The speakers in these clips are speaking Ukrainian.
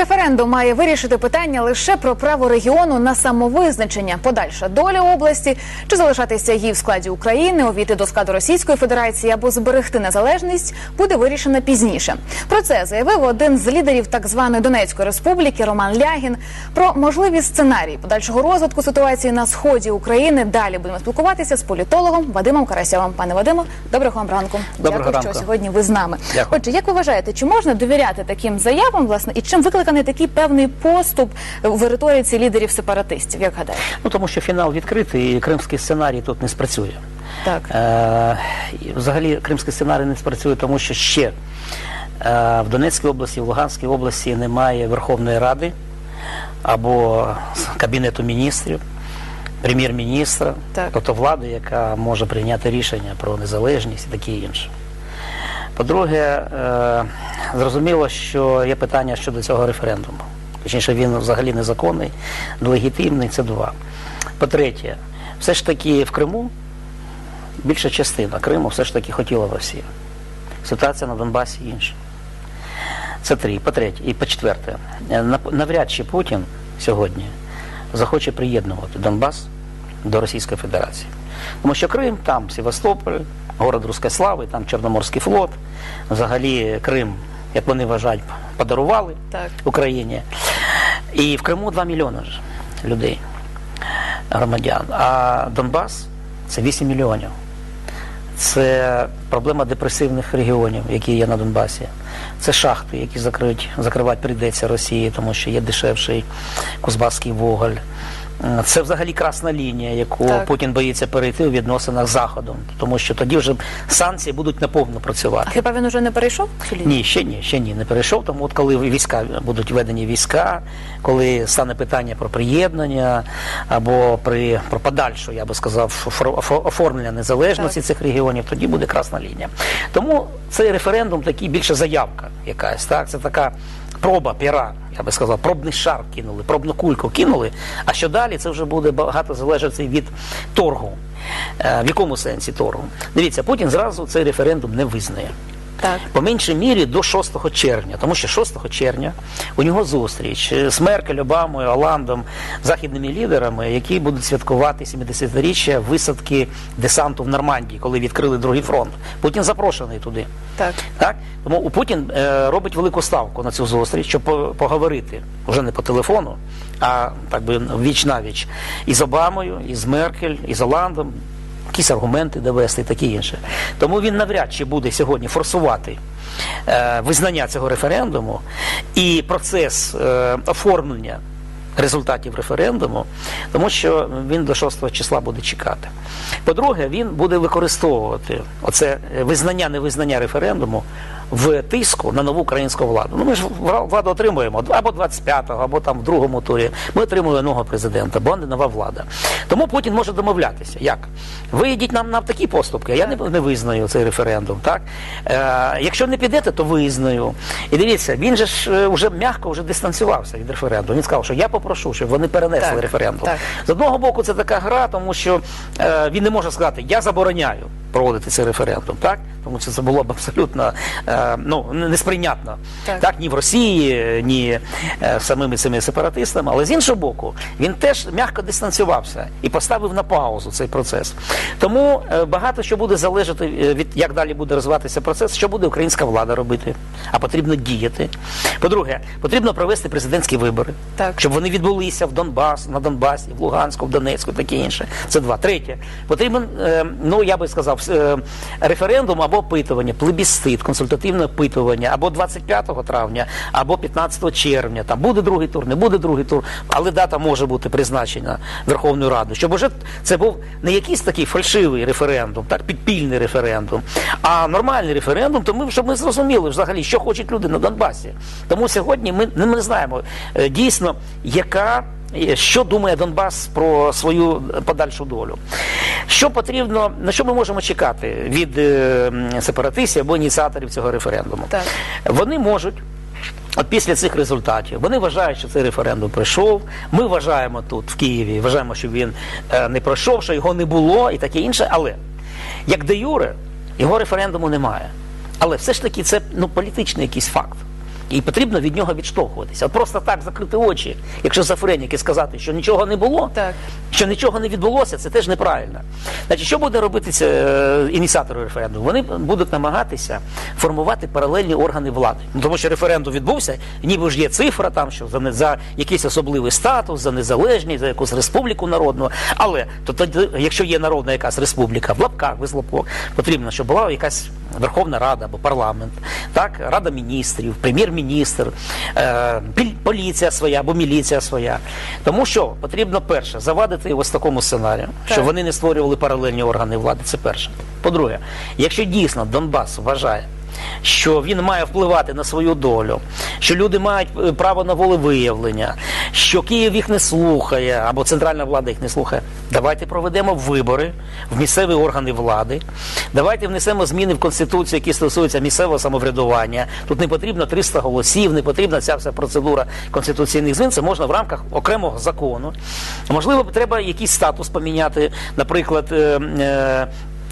Референдум має вирішити питання лише про право регіону на самовизначення, подальша доля області, чи залишатися їй в складі України, увійти до складу Російської Федерації або зберегти незалежність, буде вирішена пізніше. Про це заявив один з лідерів так званої Донецької республіки Роман Лягін. Про можливі сценарії подальшого розвитку ситуації на сході України. Далі будемо спілкуватися з політологом Вадимом Карасьовим. Пане Вадимо, доброго вам ранку. Доброго Дякую, ранку. що сьогодні ви з нами. Дякую. Отже, як ви вважаєте, чи можна довіряти таким заявам, власне, і чим викликаний такий певний поступ в риториці лідерів сепаратистів? Як гадаєте? Ну тому що фінал відкритий, і кримський сценарій тут не спрацює. Так. Е, взагалі кримський сценарій не спрацює, тому що ще е, в Донецькій області, в Луганській області немає Верховної Ради або Кабінету міністрів, прем'єр-міністра, тобто влади, яка може прийняти рішення про незалежність і таке інше. По-друге, е, зрозуміло, що є питання щодо цього референдуму. Точніше, він взагалі незаконний, нелегітимний, це два. По-третє, все ж таки в Криму більша частина Криму все ж таки хотіла в Росію. Ситуація на Донбасі інша. Це три. По-третє. І по-четверте, навряд чи Путін сьогодні захоче приєднувати Донбас до Російської Федерації. Тому що Крим, там Севастополь, город Руської Слави, там Чорноморський флот. Взагалі Крим, як вони вважають, подарували Так. Україні. І в Криму 2 мільйони людей, громадян. А Донбас це 8 мільйонів. Це проблема депресивних регіонів, які є на Донбасі. Це шахти, які закриють, закривати прийдеться Росії, тому що є дешевший кузбасський вуголь. М, Це взагалі красна лінія, яку Так. Путін боїться перейти у відносинах з Заходом, тому що тоді вже санкції будуть наповно А працювати. хіба він уже не перейшов? Ні, ще ні, ще ні, не перейшов. Тому от коли війська будуть введені війська, коли стане питання про приєднання або при про подальшу, я би сказав, офор- оформлення незалежності Так. цих регіонів, тоді буде красна лінія. Тому цей референдум такий більше заявка якась. Так, це така проба піра, я би сказав, пробний шар кинули, пробну кульку кинули. А що далі, це вже буде багато залежати від торгу. Е, В якому сенсі торгу? Дивіться, Путін зразу цей референдум не визнає. Так. По меншій мірі до 6 червня, тому що 6 червня у нього зустріч з Меркель, Обамою, Оландом, західними лідерами, які будуть святкувати 70-річчя висадки десанту в Нормандії, коли відкрили другий фронт. Путін запрошений туди. Так. Так? Тому у Путін е, робить велику ставку на цю зустріч, щоб по- поговорити вже не по телефону, а так би віч на віч із Обамою, із Меркель, із Оландом, якісь аргументи довести і таке інше. Тому він навряд чи буде сьогодні форсувати е, визнання цього референдуму і процес е, оформлення результатів референдуму, тому що він до 6 числа буде чекати. По-друге, він буде використовувати оце е, визнання невизнання референдуму в тиску на нову українську владу. Ну ми ж владу отримуємо або 25-го, або там в другому турі. Ми отримуємо нового президента, бо не нова влада. Тому Путін може домовлятися. Як? Ви йдіть нам на такі поступки, я не, не визнаю цей референдум. Так? Е, якщо не підете, то визнаю. І дивіться, він же ж е, вже м'яко вже дистанціювався від референдуму. Він сказав, що я попрошу, щоб вони перенесли Так, референдум. так. З одного боку, це така гра, тому що е, він не може сказати, я забороняю проводити цей референдум, так? Тому що це було б абсолютно е, ну, не- несприйнятно. Так. Так. ні в Росії, ні е, самими цими сепаратистами. Але з іншого боку, він теж м'яко дистанціювався і поставив на паузу цей процес. Тому е, багато що буде залежати е, від як далі буде розвиватися процес, що буде українська влада робити, а потрібно діяти. По-друге, потрібно провести президентські вибори, Так. щоб вони відбулися в Донбас, на Донбасі, в Луганську, в Донецьку, таке інше. Це два. Третє, потрібен, е, ну я би сказав, референдум або опитування, плебісцит, консультативне опитування, або 25 травня, або 15 червня. Там буде другий тур, не буде другий тур, але дата може бути призначена Верховною Радою, щоб уже це був не якийсь такий фальшивий референдум, так підпільний референдум, а нормальний референдум, то ми щоб ми зрозуміли взагалі, що хочуть люди на Донбасі. Тому сьогодні ми, ми не знаємо е, дійсно, яка. Що думає Донбас про свою подальшу долю? Що потрібно, на що ми можемо чекати від е, сепаратистів або ініціаторів цього референдуму? Так. Вони можуть. От після цих результатів вони вважають, що цей референдум пройшов. Ми вважаємо тут в Києві, вважаємо, що він е, не пройшов, що його не було і таке інше. Але як де юре, його референдуму немає. Але все ж таки це ну, політичний якийсь факт. І потрібно від нього відштовхуватися. От просто так закрити очі, як шизофренік, і сказати, що нічого не було, Так. що нічого не відбулося, це теж неправильно. Значить, що буде робити е, ініціатори референдуму? Вони будуть намагатися формувати паралельні органи влади. Ну, тому що референдум відбувся, ніби ж є цифра там, що за, не- за якийсь особливий статус, за незалежність, за якусь республіку народну. Але то тоді, якщо є народна якась республіка, в лапках без лапок, потрібно, щоб була якась Верховна Рада або парламент, так, Рада міністрів, прем'єр-міністр, е, піль- поліція своя або міліція своя. Тому що потрібно перше завадити ось такому сценарію, Так. щоб вони не створювали паралельні органи влади. Це перше. По-друге, якщо дійсно Донбас вважає, що він має впливати на свою долю, що люди мають е, право на волевиявлення, що Київ їх не слухає, або центральна влада їх не слухає. Давайте проведемо вибори в місцеві органи влади. Давайте внесемо зміни в конституцію, які стосуються місцевого самоврядування. Тут не потрібно 300 голосів, не потрібна ця вся процедура конституційних змін. Це можна в рамках окремого закону. Можливо, треба якийсь статус поміняти, наприклад.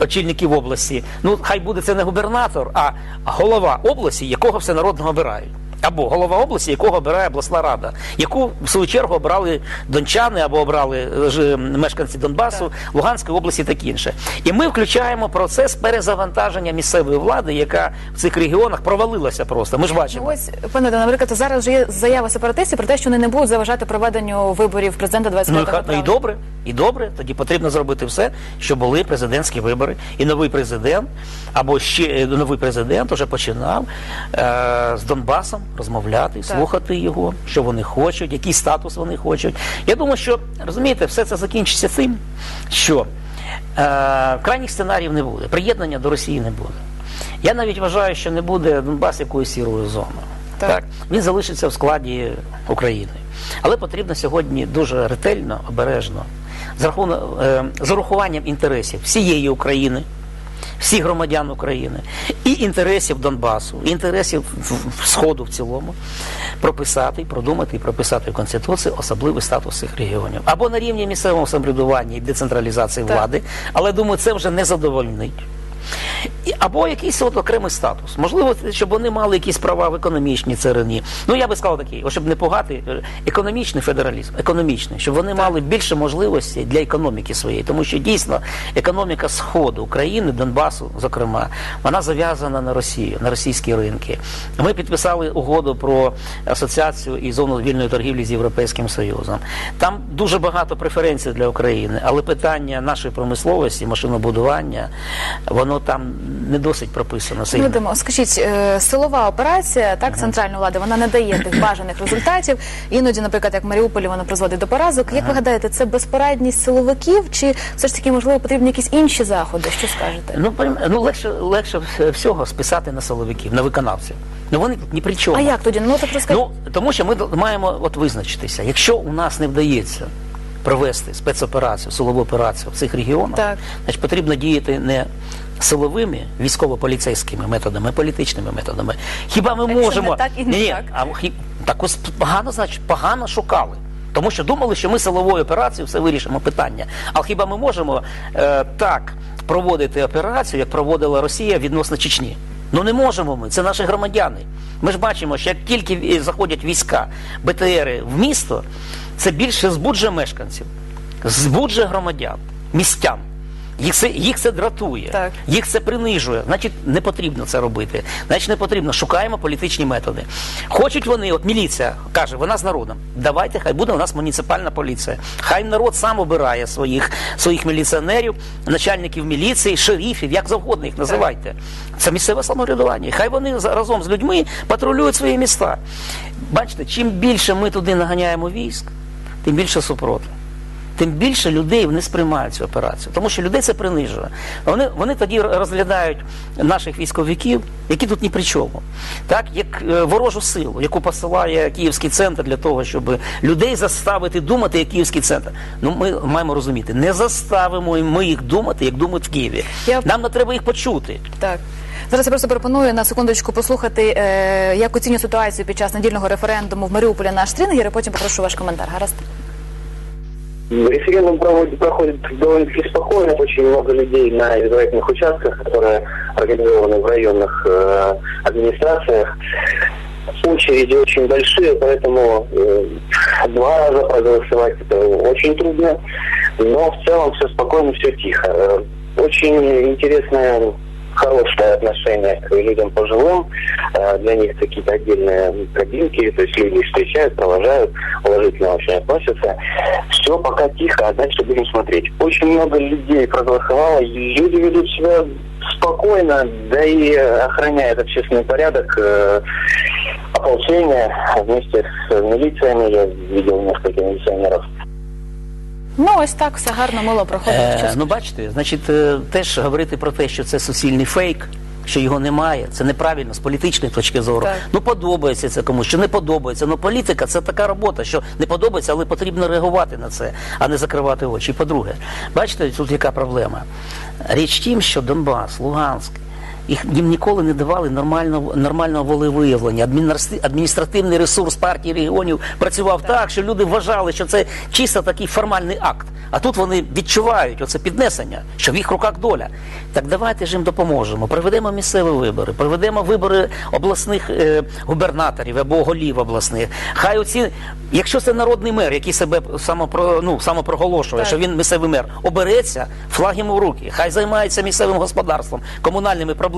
Очільників області. Ну, хай буде це не губернатор, а голова області, якого всенародно обирають. Або голова області, якого обирає обласна рада, яку в свою чергу обрали дончани або обрали е, мешканці Донбасу, Луганської області та інше. І ми включаємо процес перезавантаження місцевої влади, яка в цих регіонах провалилася просто. Ми ж Ну, бачимо. ось, пане Дане, наприклад, зараз вже є заява сепаратистів про те, що вони не будуть заважати проведенню виборів президента Ну, і, 25 ха- ну і добре, і добре. Тоді потрібно зробити все, щоб були президентські вибори. І новий президент, або ще е, новий президент уже починав е, з Донбасом розмовляти, слухати його, що вони хочуть, який статус вони хочуть. Я думаю, що розумієте, все це закінчиться тим, що е, крайніх сценаріїв не буде, приєднання до Росії не буде. Я навіть вважаю, що не буде Донбас якоюсь сірою зоною. Так. Так. Він залишиться в складі України. Але потрібно сьогодні дуже ретельно, обережно, з, рахунок, е, з урахуванням інтересів всієї України, всіх громадян України, і інтересів Донбасу, і інтересів Сходу в цілому, прописати, і продумати і прописати в Конституції особливий статус цих регіонів. Або на рівні місцевого самоврядування і децентралізації влади, але думаю, це вже не задовольнить. І- Або якийсь от окремий статус. Можливо, щоб вони мали якісь права в економічній царині. Ну я би сказав такий, щоб не погати, е, економічний федералізм, економічний, щоб вони мали більше можливостей для економіки своєї, тому що дійсно економіка Сходу України, Донбасу, зокрема, вона зав'язана на Росію, на російські ринки. Ми підписали угоду про асоціацію і зону вільної торгівлі з Європейським Союзом. Там дуже багато преференцій для України, але питання нашої промисловості, машинобудування, воно там не досить прописано сильно. Ну, скажіть, е, силова операція так центральної влади вона не дає тих бажаних результатів. Іноді, наприклад, як в Маріуполі, вона призводить до поразок. Як ви гадаєте, це безпорадність силовиків, чи все ж таки можливо потрібні якісь інші заходи? Що скажете? Ну, ну легше, легше всього списати на силовиків, на виконавців. Ну вони тут ні при чому. А як тоді? Ну так розкажіть. Ну, тому що ми маємо от визначитися. Якщо у нас не вдається провести спецоперацію, силову операцію в цих регіонах, Так. значить потрібно діяти не силовими військово-поліцейськими методами, а політичними методами. Хіба ми Якщо не можемо так і не Ні-ні, так. а хі- так ось погано, значить, погано шукали. Тому що думали, що ми силовою операцією все вирішимо питання. А хіба ми можемо е, так проводити операцію, як проводила Росія відносно Чечні? Ну не можемо ми, це наші громадяни. Ми ж бачимо, що як тільки заходять війська, БТРи в місто, це більше збуджує мешканців, збуджує громадян, містян. Їх це, їх це дратує, Так. їх це принижує. Значить, не потрібно це робити. Значить, не потрібно. Шукаємо політичні методи. Хочуть вони, от міліція каже, вона з народом. Давайте, хай буде у нас муніципальна поліція. Хай народ сам обирає своїх, своїх міліціонерів, начальників міліції, шерифів, як завгодно їх називайте. Це місцеве самоврядування. Хай вони разом з людьми патрулюють свої міста. Бачите, чим більше ми туди наганяємо військ, тим більше супротив тим більше людей не сприймають цю операцію, тому що людей це принижує. Вони, вони тоді розглядають наших військовиків, які тут ні при чому, так як е, ворожу силу, яку посилає київський центр для того, щоб людей заставити думати, як київський центр. Ну ми маємо розуміти, не заставимо ми їх думати, як думають в Києві. Я- Нам не треба їх почути. Так. Зараз я просто пропоную на секундочку послухати, е, як оцінює ситуацію під час недільного референдуму в Маріуполі наш стрінгер, і потім попрошу ваш коментар. Гаразд? Референдум проводит, проходит довольно-таки спокойно, очень много людей на избирательных участках, которые организованы в районных э, администрациях. очереди очень большие, поэтому э, два раза проголосовать это очень трудно. Но в целом все спокойно, все тихо. Э, Очень интересное, хорошее отношение к людям пожилым. Э, Для них какие-то отдельные кабинки, то есть люди встречают, провожают, положительно очень относятся. Все пока тихо, а дальше будем смотреть. Очень много людей проголосовало, люди ведут себя спокойно, да и охраняет общественный порядок. э, Ополчение вместе с милициями, я видел несколько милиционеров. Ну ось так все гарно мило проходить. Е, ну бачите, значить, е, теж говорити про те, що це суцільний фейк. Що його немає, це неправильно з політичної точки зору. Так. Ну подобається це комусь, що не подобається. Ну політика це така робота, що не подобається, але потрібно реагувати на це, а не закривати очі. І По-друге, бачите, тут яка проблема? Річ тім, що Донбас, Луганськ, їх їм ніколи не давали нормального нормального волевиявлення. Адміністра- Адміністративний ресурс партії регіонів працював так. що люди вважали, що це чисто такий формальний акт. А тут вони відчувають оце піднесення, що в їх руках доля. Так давайте ж їм допоможемо. Проведемо місцеві вибори, проведемо вибори обласних е, губернаторів або голів обласних. Хай оці, якщо це народний мер, який себе самопро, ну, самопроголошує, Так. що він місцевий мер, обереться, флаг йому в руки, хай займається місцевим господарством, комунальними проблемами.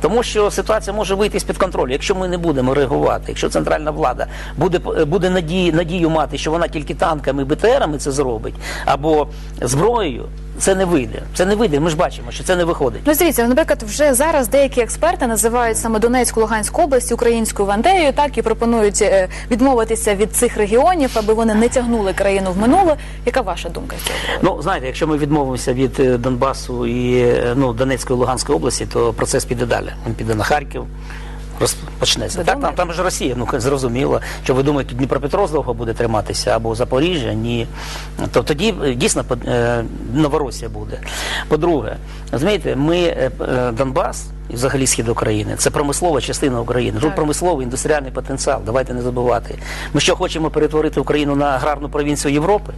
Тому що ситуація може вийти з-під контролю. Якщо ми не будемо реагувати, якщо центральна влада буде, буде надії, надію мати, що вона тільки танками, БТРами це зробить, або зброєю, це не вийде. Це не вийде. Ми ж бачимо, що це не виходить. Ну, дивіться, наприклад, вже зараз деякі експерти називають саме Донецьку, Луганську область українською вандеєю, так і пропонують е, відмовитися від цих регіонів, аби вони не тягнули країну в минуле. Яка ваша думка з цього? приводу? Ну, знаєте, якщо ми відмовимося від е, Донбасу і е, ну, Донецької Луганської області, то процес піде далі. Він піде на Харків. Розпочнеться. Так, там, там ж Росія, ну зрозуміло. Що ви думаєте, Дніпропетровськ довго буде триматися або Запоріжжя? Ні. То тоді е, дійсно е, Новоросія буде. По-друге, розумієте, ми е, Донбас і взагалі схід України це промислова частина України. Тут промисловий індустріальний потенціал. Давайте не забувати. Ми що хочемо перетворити Україну на аграрну провінцію Європи?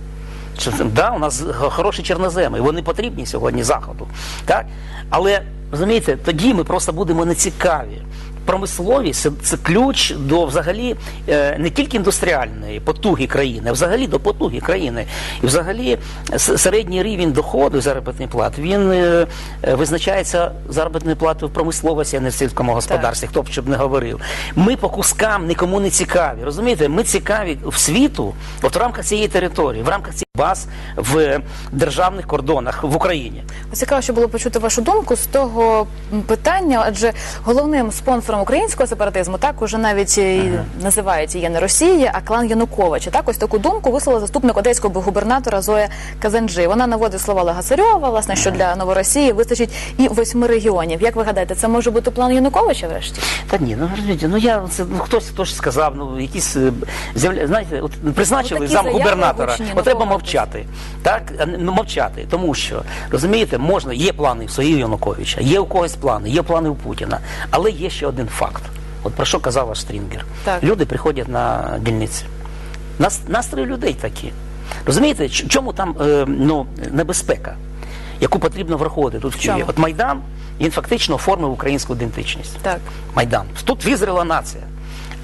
Да, у нас хороші чорноземи, вони потрібні сьогодні заходу. Так? Але розумієте, тоді ми просто будемо нецікаві. Промисловість це, ключ до взагалі е, не тільки індустріальної потуги країни, а взагалі до потуги країни. І взагалі середній рівень доходу і заробітної плати він е, е, визначається заробітною платою в промисловості, а не в сільському господарстві. Хто б щоб не говорив. Ми по кускам нікому не цікаві. Розумієте, ми цікаві в світу, от в рамках цієї території, в рамках цих баз в державних кордонах в Україні. Цікаво, що було почути вашу думку з того питання, адже головним спонсором українського сепаратизму так уже навіть і називають її не Росія, а клан Януковича. Так ось таку думку висловила заступник одеського губернатора Зоя Казанджи. Вона наводить слова Олега Царьова, власне, що для Новоросії вистачить і восьми регіонів. Як ви гадаєте, це може бути план Януковича врешті? Та ні, ну розумієте, ну я це ну хтось хтось сказав, ну якісь е, земля, знаєте, от призначили Ну, зам губернатора. От треба. Мовчати. Так, не- ну мовчати, тому що розумієте, можна є плани в Сергія Януковича, є у когось плани, є плани у Путіна, але є ще один факт. От про що казав ваш Стрінгер. Так. Люди приходять на дільниці. Нас, настрої людей такі. Розумієте, чому там е, ну, небезпека, яку потрібно враховувати тут в Києві? От Майдан він фактично оформив українську ідентичність. Так. Майдан. Тут визріла нація.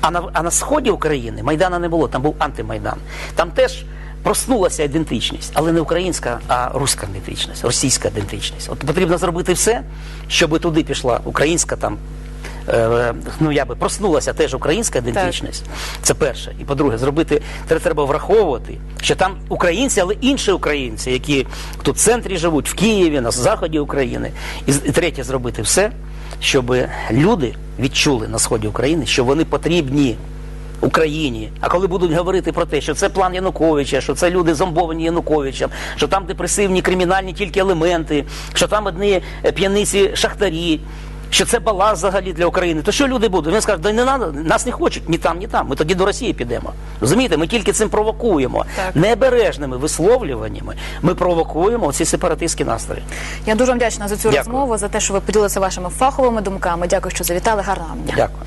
А на, а на сході України Майдана не було, там був антимайдан. Там теж проснулася ідентичність, але не українська, а руська ідентичність, російська ідентичність. От потрібно зробити все, щоб туди пішла українська там. е, Ну, я би проснулася теж українська ідентичність. Це перше. І по-друге, зробити тре- треба враховувати, що там українці, але інші українці, які тут в центрі живуть, в Києві, на заході України. І, і третє, зробити все, щоб люди відчули на сході України, що вони потрібні Україні. А коли будуть говорити про те, що це план Януковича, що це люди зомбовані Януковичем, що там депресивні кримінальні тільки елементи, що там одні е, п'яниці шахтарі. Що це баланс взагалі для України, то що люди будуть? Вони скажуть, да не надо, нас не хочуть ні там, ні там. Ми тоді до Росії підемо. Розумієте, ми тільки цим провокуємо. Так. Необережними висловлюваннями ми провокуємо ці сепаратистські настрої. Я дуже вам вдячна за цю Дякую. розмову, за те, що ви поділилися вашими фаховими думками. Дякую, що завітали. Гарного дня. Дякую.